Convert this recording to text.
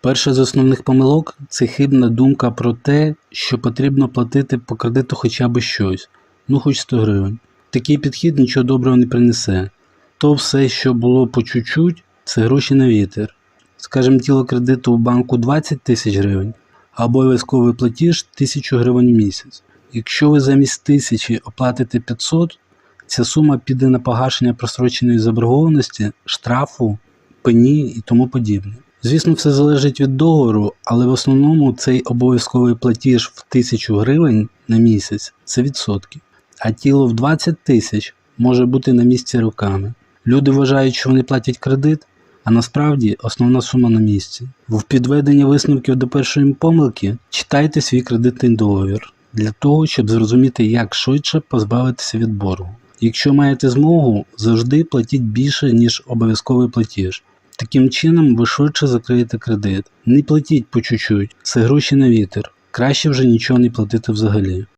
Перша з основних помилок це хибна думка про те, що потрібно платити по кредиту хоча б щось, ну хоч 100 гривень. Такий підхід нічого доброго не принесе. То все, що було по чуть-чуть, це гроші на вітер. Скажем, тіло кредиту у банку 20 тисяч гривень, а обов'язковий платіж 1000 гривень в місяць. Якщо ви замість тисячі оплатите 500, ця сума піде на погашення просроченої заборгованості, штрафу, пені і тому подібне. Звісно, все залежить від договору, але в основному цей обов'язковий платіж в 1000 гривень на місяць це відсотки. А тіло в 20 тисяч може бути на місці роками. Люди вважають, що вони платять кредит, а насправді основна сума на місці. В підведенні висновків до першої помилки читайте свій кредитний договір для того, щоб зрозуміти, як швидше позбавитися від боргу. Якщо маєте змогу, завжди платіть більше, ніж обов'язковий платіж. Таким чином ви швидше закриєте кредит. Не платіть по чуть-чуть, це гроші на вітер. Краще вже нічого не платити взагалі.